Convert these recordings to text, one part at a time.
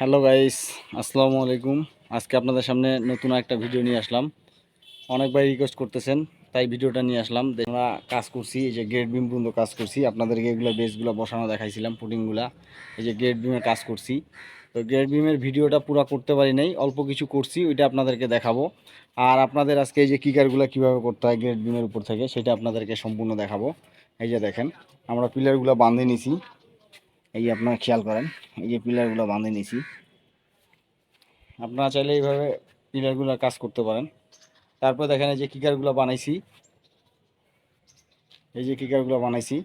Hello guys, আসসালামু আলাইকুম। আজকে আপনাদের সামনে নতুন একটা ভিডিও নিয়ে আসলাম। অনেকবার রিকোয়েস্ট করতেছেন, তাই ভিডিওটা নিয়ে আসলাম। আমরা কাজ করছি, এই যে গেট বিম পর্যন্ত কাজ করছি। আপনাদেরকে এগুলো বেসগুলো বসানো দেখাইছিলাম পুটিংগুলা এই যে গেট বিমে কাজ করছি। তো গেট বিমের ভিডিওটা পুরো করতে পারি নাই, অল্প কিছু করছি, ওইটা আপনাদেরকে দেখাবো। আর আপনাদের আজকে এই যে কিকারগুলো কীভাবে করতে হয় গেট বিমের উপর থেকে, সেটা আপনাদেরকে সম্পূর্ণ দেখাবো। এই যে দেখেন, আমরা পিলারগুলো বাঁধে নিছি। এই যে আপনারা খেয়াল করেন এই যে পিলারগুলো বাঁধে নিছি আপনারা চাইলে এইভাবে পিলারগুলো কাজ করতে পারেন তারপর দেখেন এই যে কিকারগুলো বানাইছি এই যে কিকারগুলো বানাইছি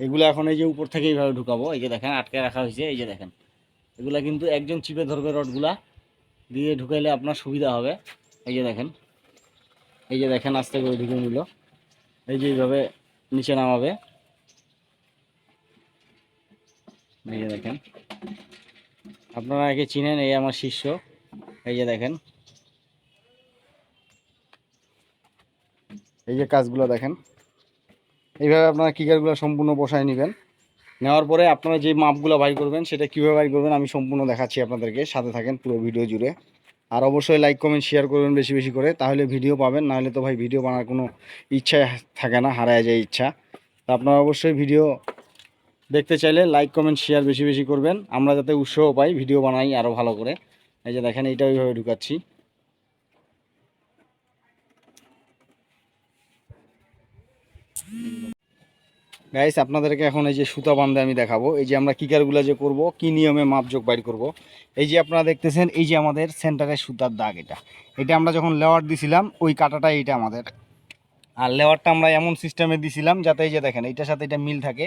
এগুলো এখন এই যে উপর থেকে এইভাবে ঢুকাবো এই যে দেখেন আটকে রাখা হয়েছে এই যে দেখেন এগুলা কিন্তু একজন চিপে ধরবে রডগুলা দিয়ে ঢুকাইলে আপনার সুবিধা হবে এই যে দেখেন এই যে দেখেন আস্তে করে ঢুকে নিল এই যে এইভাবে নিচে নামাবে এই যে দেখেন। আপনারা একে চিনেন এই আমার শিষ্য। এই যে দেখেন। এই যে কাজগুলো দেখেন। এইভাবে আপনারা কিকারগুলো সম্পূর্ণ বসায় নেবেন। নেওয়ার পরে আপনারা যে মাপগুলো বাই করবেন, সেটা কীভাবে বাই করবেন আমি সম্পূর্ণ দেখাচ্ছি আপনাদেরকে। সাথে থাকেন পুরো ভিডিও জুড়ে। আর অবশ্যই লাইক কমেন্ট শেয়ার করবেন বেশি বেশি করে। তাহলে ভিডিও পাবেন, নাহলে তো ভাই ভিডিও বানার কোনো ইচ্ছা থাকে না, হারায় যায় ইচ্ছা। তো আপনারা অবশ্যই ভিডিও দেখতে চাইলে লাইক কমেন্ট শেয়ার বেশি বেশি করবেন। আমরা যাতে উৎসাহ পাই ভিডিও বানাই আরও ভালো করে। এই যে দেখেন, এইটা ওইভাবে ঢুকাচ্ছি। গাইস আপনাদেরকে এখন এই যে সুতা বান্ধে আমি দেখাবো। এই যে আমরা কিকারগুলো যে করব, কি নিয়মে মাপযোগ বাইর করব। এই যে আপনারা দেখতেছেন, এই যে আমাদের সেন্টারের সুতার দাগ এটা। এটা আমরা যখন লেওয়ার দিছিলাম, ওই কাটাটা এইটা আমাদের। আর লেওয়ারটা আমরা এমন সিস্টেমে দিছিলাম যাতে এই যে দেখেন, এইটার সাথে এটা মিল থাকে।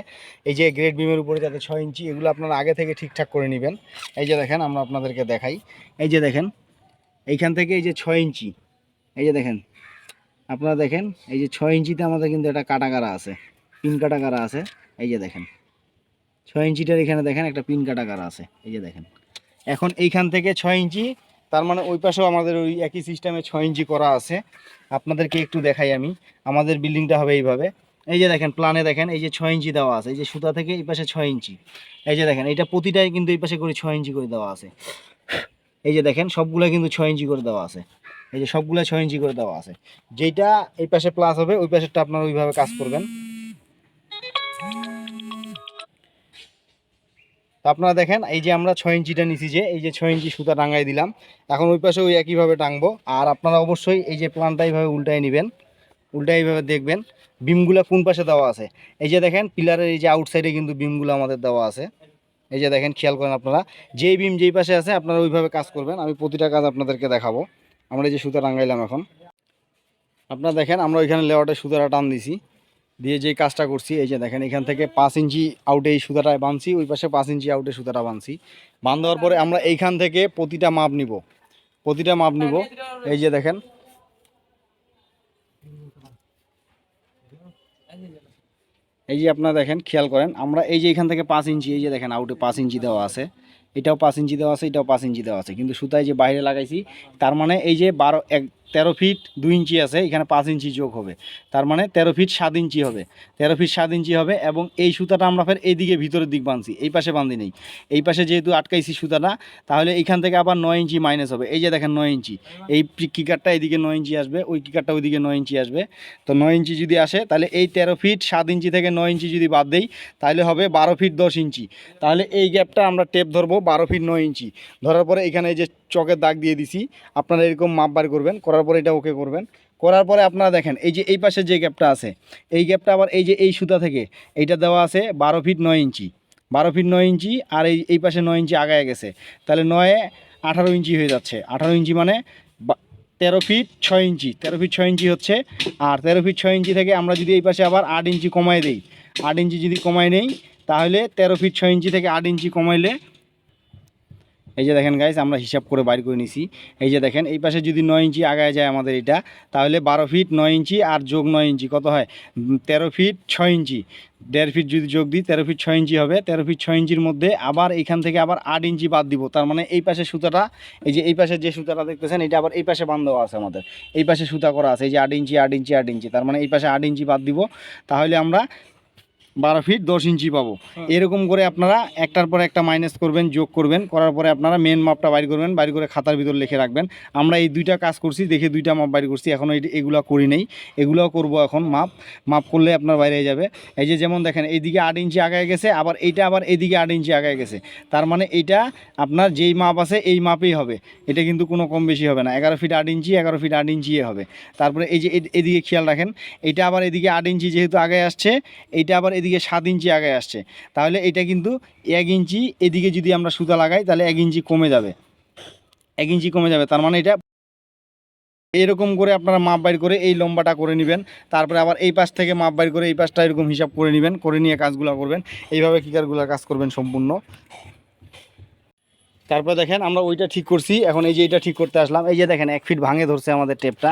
এই যে গ্রেড বিমের উপরে যাতে ছয় ইঞ্চি, এগুলো আপনারা আগে থেকে ঠিকঠাক করে নেবেন। এই যে দেখেন, আমরা আপনাদেরকে দেখাই। এই যে দেখেন, এইখান থেকে এই যে ছয় ইঞ্চি, এই যে দেখেন, আপনারা দেখেন, এই যে ছয় ইঞ্চিতে আমাদের কিন্তু একটা কাটাগারা আছে পিন কাটাগারা আছে। এই যে দেখেন, ছয় ইঞ্চিটার এখানে দেখেন একটা পিন কাটাগারা আছে। এই যে দেখেন, এখন এইখান থেকে ছয় ইঞ্চি তার মানে ওই পাশেও আমাদের ওই একই সিস্টেমে ছয় ইঞ্চি করা আছে। আপনাদেরকে একটু দেখাই আমি। আমাদের বিল্ডিংটা হবে এইভাবে। এই যে দেখেন প্ল্যানে দেখেন, এই যে ছয় ইঞ্চি দেওয়া আছে। এই যে সুতা থেকে এই পাশে ছয় ইঞ্চি। এই যে দেখেন, এটা প্রতিটাই কিন্তু এই পাশে করে ছয় ইঞ্চি করে দেওয়া আছে। এই যে দেখেন, সবগুলো কিন্তু ছয় ইঞ্চি করে দেওয়া আছে। এই যে সবগুলো ছয় ইঞ্চি করে দেওয়া আছে। যেটা এই পাশে প্লাস হবে, ওই পাশেরটা আপনারা ওইভাবে কাজ করবেন। আপনারা দেখেন, এই যে আমরা ছয় ইঞ্চিটা নিছি যে, এই যে ছয় ইঞ্চি সুতা টাঙ্গাই দিলাম। এখন ওই পাশে ওই একইভাবে টাঙবো। আর আপনারা অবশ্যই এই যে প্লানটা এইভাবে উল্টায় নেবেন, উল্টায় এইভাবে দেখবেন। বিমগুলো কোন পাশে দেওয়া আছে? এই যে দেখেন, পিলারের এই যে আউটসাইডে কিন্তু বিমগুলো আমাদের দেওয়া আছে। এই যে দেখেন, খেয়াল করেন আপনারা, যেই বিম যেই পাশে আছে, আপনারা ওইভাবে কাজ করবেন। আমি প্রতিটা কাজ আপনাদেরকে দেখাবো। আমরা এই যে সুতা টাঙ্গাইলাম এখন। আপনারা দেখেন, আমরা ওইখানে লেওয়াটে সুতাটা টান দিছি। দিয়ে যে কাজটা করছি, এই যে দেখেন এখান থেকে পাঁচ ইঞ্চি আউটে এই সুতাটায় বাঁধছি, ওই পাশে পাঁচ ইঞ্চি আউটে সুতাটা বাঁধছি। বাঁধ দেওয়ার পরে আমরা এইখান থেকে প্রতিটা মাপ নিব। প্রতিটা মাপ নিব। এই যে দেখেন। এই যে আপনারা দেখেন, খেয়াল করেন, আমরা এই যে এখান থেকে পাঁচ ইঞ্চি, এই যে দেখেন আউটে পাঁচ ইঞ্চি দেওয়া আছে। এটাও পাঁচ ইঞ্চি দেওয়া আছে, এটাও পাঁচ ইঞ্চি দেওয়া আছে। কিন্তু সুতায় যে বাইরে লাগাইছি, তার মানে এই যে বারো, এক তেরো ফিট দুই ইঞ্চি আছে, এখানে পাঁচ ইঞ্চি যোগ হবে। তার মানে তেরো ফিট সাত ইঞ্চি হবে। তেরো ফিট সাত ইঞ্চি হবে এবং এই সুতাটা আমরা ফের এইদিকে ভিতরের দিক বাঁধছি, এই পাশে বাঁধি নেই। এই পাশে যেহেতু আটকাইছি সুতাটা, তাহলে এইখান থেকে আবার নয় ইঞ্চি মাইনাস হবে। এই যে দেখেন নয় ইঞ্চি। এই কিকারটা এইদিকে নয় ইঞ্চি আসবে, ওই কিকারটা ওইদিকে নয় ইঞ্চি আসবে। তো নয় ইঞ্চি যদি আসে, তাহলে এই তেরো ফিট সাত ইঞ্চি থেকে নয় ইঞ্চি যদি বাদ দেই, তাহলে হবে বারো ফিট দশ ইঞ্চি। তাহলে এই গ্যাপটা আমরা টেপ ধরবো, বারো ফিট নয় ইঞ্চি। ধরার পরে এখানে এই যে চকের দাগ দিয়ে দিছি। আপনারা এরকম মাপ বার করবেন, করার পরে এটা ওকে করবেন। করার পরে আপনারা দেখেন, এই যে এই পাশে যে গ্যাপটা আছে, এই গ্যাপটা আবার এই যে এই সুতা থেকে, এইটা দেওয়া আছে বারো ফিট নয় ইঞ্চি। বারো ফিট নয় ইঞ্চি আর এই এই পাশে নয় ইঞ্চি আগায় গেছে। তাহলে নয়ে আঠারো ইঞ্চি হয়ে যাচ্ছে। আঠারো ইঞ্চি মানে তেরো ফিট ছয় ইঞ্চি। তেরো ফিট ছয় ইঞ্চি হচ্ছে। আর তেরো ফিট ছয় ইঞ্চি থেকে আমরা যদি এই পাশে আবার আট ইঞ্চি কমায় দিই, আট ইঞ্চি যদি কমায় নেই, তাহলে তেরো ফিট ছয় ইঞ্চি থেকে আট ইঞ্চি কমাইলে এই যে দেখেন গাইস আমরা হিসাব করে বাইর করে নিছি। এই যে দেখেন, এই পাশে যদি নয় ইঞ্চি আগায় যায় আমাদের এটা, তাহলে বারো ফিট নয় ইঞ্চি আর যোগ নয় ইঞ্চি, কত হয়? তেরো ফিট ছয় ইঞ্চি। দেড় ফিট যদি যোগ দিই, তেরো ফিট ছয় ইঞ্চি হবে। তেরো ফিট ছয় ইঞ্চির মধ্যে আবার এইখান থেকে আবার আট ইঞ্চি বাদ দিব। তার মানে এই পাশে সুতাটা, এই যে এই পাশে যে সুতাটা দেখতেছেন, এটা আবার এই পাশে বান্ধ দেওয়া আছে আমাদের। এই পাশে সুতা করা আছে, এই যে আট ইঞ্চি আট ইঞ্চি আট ইঞ্চি। তার মানে এই পাশে আট ইঞ্চি বাদ দিব। তাহলে আমরা বারো ফিট দশ ইঞ্চি পাবো। এরকম করে আপনারা একটার পর একটা মাইনাস করবেন যোগ করবেন করার পরে আপনারা মেন মাপটা বাইর করবেন বাইর করে খাতার ভিতর লিখে রাখবেন। আমরা এই দুইটা কাজ করছি দেখে দুইটা মাপ বাইর করছি এখনও এগুলো করি নেই। এগুলোও করব এখন মাপ মাপ করলে আপনার বাইরে যাবে। এই যে যেমন দেখেন এইদিকে আট ইঞ্চি আগায় গেছে আবার এইটা আবার এইদিকে আট ইঞ্চি আগায় গেছে। তার মানে এইটা আপনার যেই মাপ আছে এই মাপেই হবে। এটা কিন্তু কোনো কম বেশি হবে না। এগারো ফিট আট ইঞ্চি এগারো ফিট আট ইঞ্চি হবে। তারপরে এই যে এদিকে খেয়াল রাখেন এটা আবার এদিকে আট ইঞ্চি যেহেতু আগে আসছে এইটা আবার এদিকে সাত ইঞ্চি আগে আসছে। তাহলে এটা কিন্তু এক ইঞ্চি এদিকে যদি আমরা সুতা লাগাই, তাহলে এক ইঞ্চি কমে যাবে। এক ইঞ্চি কমে যাবে, তার মানে এটা এরকম করে আপনারা মাপ বাইর করে এই লম্বাটা করে নেবেন। তারপরে আবার এই পাশ থেকে মাপ বাইর করে এই পাশটা এরকম হিসাব করে নেবেন, করে নিয়ে কাজগুলো করবেন। এইভাবে কিকারগুলো কাজ করবেন সম্পূর্ণ। তারপর দেখেন আমরা ওইটা ঠিক করছি। এখন এই যে এটা ঠিক করতে আসলাম। এই যে দেখেন, এক ফিট ভাঙে ধরছে আমাদের টেপটা।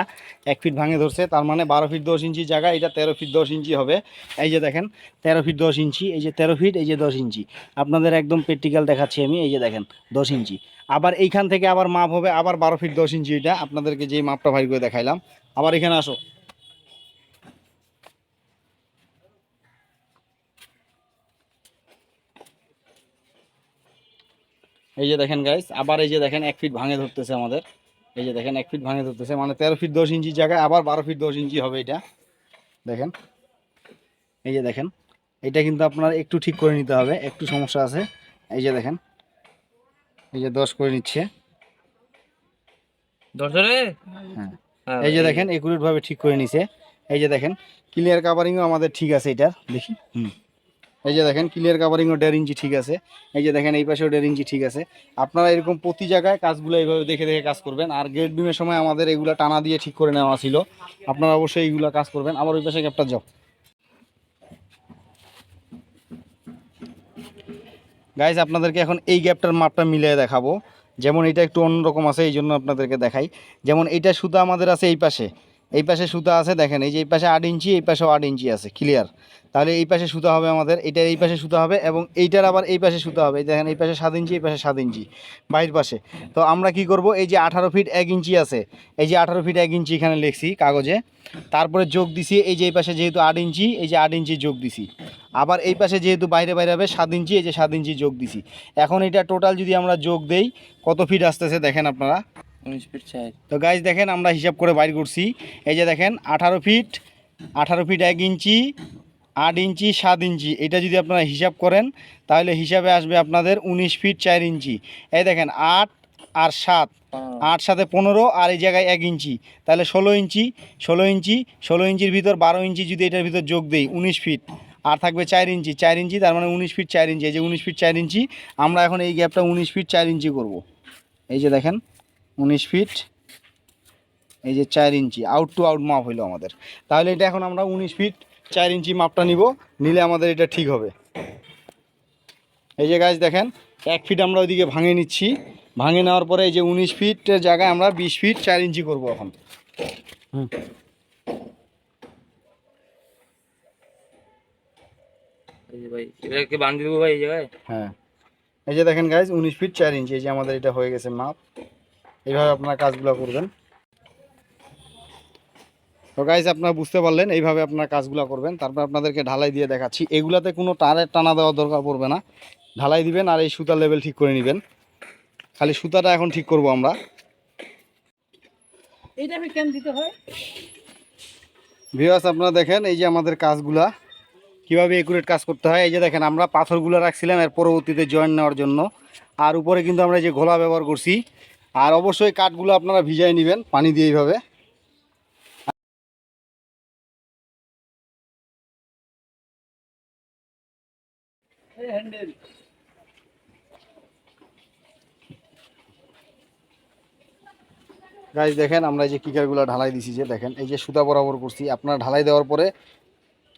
এক ফিট ভাঙে ধরছে, তার মানে বারো ফিট দশ ইঞ্চি জায়গা, এটা তেরো ফিট দশ ইঞ্চি হবে। এই যে দেখেন, তেরো ফিট দশ ইঞ্চি, এই যে তেরো ফিট, এই যে দশ ইঞ্চি। আপনাদের একদম প্র্যাকটিক্যাল দেখাচ্ছি আমি, এই যে দেখেন, দশ ইঞ্চি। আবার এইখান থেকে আবার মাপ হবে, আবার বারো ফিট দশ ইঞ্চি এটা। আপনাদেরকে যে মাপটা ভাই করে দেখাইলাম। আবার এখানে আসো। এই যে দেখেন গাইস আবার এই যে দেখেন এক ফিট ভাঙে ধরতেছে আমাদের। এই যে দেখেন এক ফিট ভাঙে ধরতেছে মানে তেরো ফিট দশ ইঞ্চি জায়গায় আবার বারো ফিট দশ ইঞ্চি হবে এটা। দেখেন এই যে দেখেন এটা কিন্তু আপনার একটু ঠিক করে নিতে হবে একটু সমস্যা আছে। এই যে দেখেন এই যে দশ করে নিচ্ছে। দর্শনে হ্যাঁ। এই যে দেখেন একুরেট ভাবে ঠিক করে নিছে। এই যে দেখেন ক্লিয়ার কাভারিংও আমাদের ঠিক আছে এটার দেখি। হুম। এই যে দেখেন ক্লিয়ার কাভারিংও দেড় ইঞ্চি ঠিক আছে। এই যে দেখেন, এই পাশেও দেড় ইঞ্চি ঠিক আছে। আপনারা এরকম প্রতি জায়গায় কাজগুলো এইভাবে দেখে দেখে কাজ করবেন। আর গেট বিমের সময় আমাদের এগুলা টানা দিয়ে ঠিক করে নেওয়া ছিল। আপনারা অবশ্যই এইগুলা কাজ করবেন। আবার ওই পাশে গ্যাপটা যাও। গাইজ আপনাদেরকে এখন এই গ্যাপটার মাপটা মিলিয়ে দেখাবো। যেমন এটা একটু অন্যরকম আছে, এই জন্য আপনাদেরকে দেখাই। যেমন এইটা সুতা আমাদের আছে এই পাশে। এই পাশে সুতা আছে, দেখেন, এই যে এই পাশে আট ইঞ্চি, এই পাশেও আট ইঞ্চি আছে ক্লিয়ার তাহলে এই পাশে সুতা হবে আমাদের এইটার এই পাশে সুতা হবে এবং এইটার আবার এই পাশে সুতা হবে। এই দেখেন, এই পাশে সাত ইঞ্চি, এই পাশে সাত ইঞ্চি বাইর পাশে। তো আমরা কি করব? এই যে আঠারো ফিট এক ইঞ্চি আছে, এই যে আঠারো ফিট এক ইঞ্চি এখানে লিখছি কাগজে। তারপরে যোগ দিছি, এই যে এই পাশে যেহেতু আট ইঞ্চি, এই যে আট ইঞ্চি যোগ দিছি। আবার এই পাশে যেহেতু বাইরে বাইরে হবে, সাত ইঞ্চি, এই যে সাত ইঞ্চি যোগ দিছি। এখন এটা টোটাল যদি আমরা যোগ দেই, কত ফিট আসতেছে দেখেন আপনারা? তো গাইজ দেখেন আমরা হিসাব করে বাইর করছি। এই যে দেখেন আঠারো ফিট আঠারো ফিট এক ইঞ্চি আট ইঞ্চি সাত ইঞ্চি। এটা যদি আপনারা হিসাব করেন তাহলে হিসাবে আসবে আপনাদের উনিশ ফিট চার ইঞ্চি। এই দেখেন আট আর সাত। আট সাথে পনেরো আর এই জায়গায় এক ইঞ্চি। তাহলে ষোলো ইঞ্চি ষোলো ইঞ্চি ষোলো ইঞ্চির ভিতর বারো ইঞ্চি যদি এটার ভিতর যোগ দেই উনিশ ফিট। আর থাকবে চার ইঞ্চি। চার ইঞ্চি তার মানে উনিশ ফিট চার ইঞ্চি। এই যে উনিশ ফিট চার ইঞ্চি আমরা এখন এই গ্যাপটা উনিশ ফিট চার ইঞ্চি করব। এই যে দেখেন উনিশ ফিট। এই যে চার ইঞ্চি আউট টু আউট মাপ হইল আমাদের। তাহলে এটা এখন আমরা উনিশ ফিট চার ইঞ্চি মাপটা নিব নিলে আমাদের এটা ঠিক হবে। এই যে গাছ দেখেন এক ফিট আমরা ওইদিকে ভাঙে নিচ্ছি। ভাঙে নেওয়ার পরে এই যে উনিশ ফিটের জায়গায় আমরা বিশ ফিট চার ইঞ্চি করব এখন। হুম। হ্যাঁ। এই যে দেখেন গাইজ উনিশ ফিট চার ইঞ্চি এই যে আমাদের এটা হয়ে গেছে মাপ এইভাবে আপনারা কাজগুলো করবেন। তো গাইজ আপনারা বুঝতে পারলেন এইভাবে আপনারা কাজগুলো করবেন। তারপর আপনাদেরকে ঢালাই দিয়ে দেখাচ্ছি। এগুলাতে কোনো তারের টানা দেওয়ার দরকার পড়বে না। ঢালাই দিবেন আর এই সুতার লেভেল ঠিক করে নেবেন। খালি সুতাটা এখন ঠিক করব আমরা। এইটা কেন দিতে হয়? ভিউয়ার্স আপনারা দেখেন এই যে আমাদের কাজগুলা। কীভাবে একুরেট কাজ করতে হয়? এই যে দেখেন আমরা পাথরগুলো রাখছিলাম এর পরবর্তীতে জয়েন নেওয়ার জন্য। আর উপরে কিন্তু আমরা এই যে ঘোলা ব্যবহার করছি আর অবশ্যই কাঠগুলো আপনারা ভিজাই নেবেন পানি দিয়ে এইভাবে। এই গাছ দেখেন আমরা এই যে কিকারগুলো ঢালাই দিছি যে, দেখেন, এই যে সুতা বরাবর করছি। আপনারা ঢালাই দেওয়ার পরে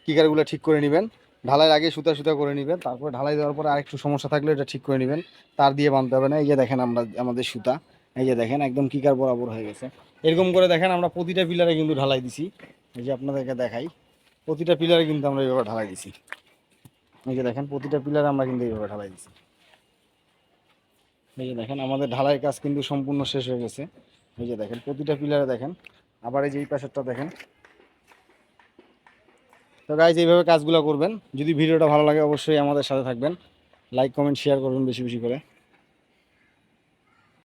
কিকারগুলো ঠিক করে নেবেন। ঢালাই আগে সুতা সুতা করে নেবেন, তারপরে ঢালাই দেওয়ার পরে আরেকটু সমস্যা থাকলে এটা ঠিক করে নেবেন। তার দিয়ে বাঁধতে হবে না। এই যে দেখেন আমরা, আমাদের সুতা। এই যে দেখেন, একদম কিকার বরাবর হয়ে গেছে। এরকম করে দেখেন, আমরা প্রতিটা পিলারে কিন্তু ঢালাই দিছি। এই যে আপনাদেরকে দেখাই, প্রতিটা পিলারে কিন্তু আমরা এইভাবে ঢালাই দিছি। এই যে দেখেন, প্রতিটা পিলারে আমরা কিন্তু এইভাবে ঢালাই দিছি। এই যে দেখেন, আমাদের ঢালাই কাজ কিন্তু সম্পূর্ণ শেষ হয়ে গেছে। এই যে দেখেন, প্রতিটা পিলারে দেখেন, আবার এই যে এই পাশেরটা দেখেন। তো গাইজ এইভাবে কাজগুলো করবেন। যদি ভিডিওটা ভালো লাগে, অবশ্যই আমাদের সাথে থাকবেন। লাইক কমেন্ট শেয়ার করবেন বেশি বেশি করে।